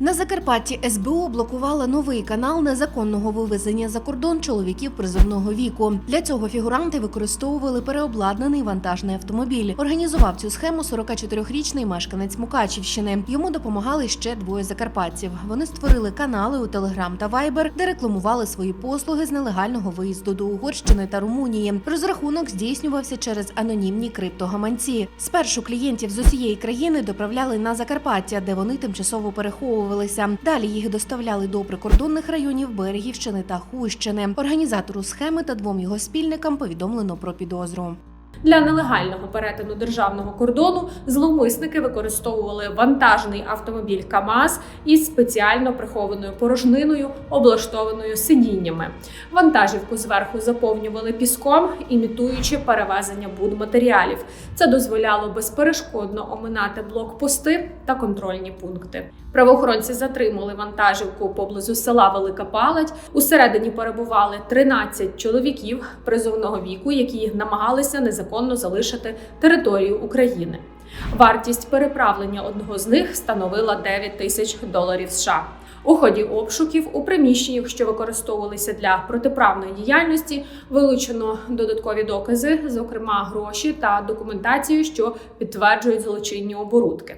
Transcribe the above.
На Закарпатті СБУ блокувала новий канал незаконного вивезення за кордон чоловіків призовного віку. Для цього фігуранти використовували переобладнаний вантажний автомобіль. Організував цю схему 44-річний мешканець Мукачівщини. Йому допомагали ще двоє закарпатців. Вони створили канали у Телеграм та Вайбер, де рекламували свої послуги з нелегального виїзду до Угорщини та Румунії. Розрахунок здійснювався через анонімні криптогаманці. Спершу клієнтів з усієї країни доправляли на Закарпаття, де вони тимчасово переховувалися. Далі їх доставляли до прикордонних районів Берегівщини та Хущини. Організатору схеми та двом його спільникам повідомлено про підозру. Для нелегального перетину державного кордону зловмисники використовували вантажний автомобіль КАМАЗ із спеціально прихованою порожниною, облаштованою сидіннями. Вантажівку зверху заповнювали піском, імітуючи перевезення будматеріалів. Це дозволяло безперешкодно оминати блокпости та контрольні пункти. Правоохоронці затримали вантажівку поблизу села Велика Палать. Усередині перебували 13 чоловіків призовного віку, які намагалися незаконно залишити територію України. Вартість переправлення одного з них становила 9 тисяч доларів США. У ході обшуків у приміщеннях, що використовувалися для протиправної діяльності, вилучено додаткові докази, зокрема гроші та документацію, що підтверджують злочинні оборудки.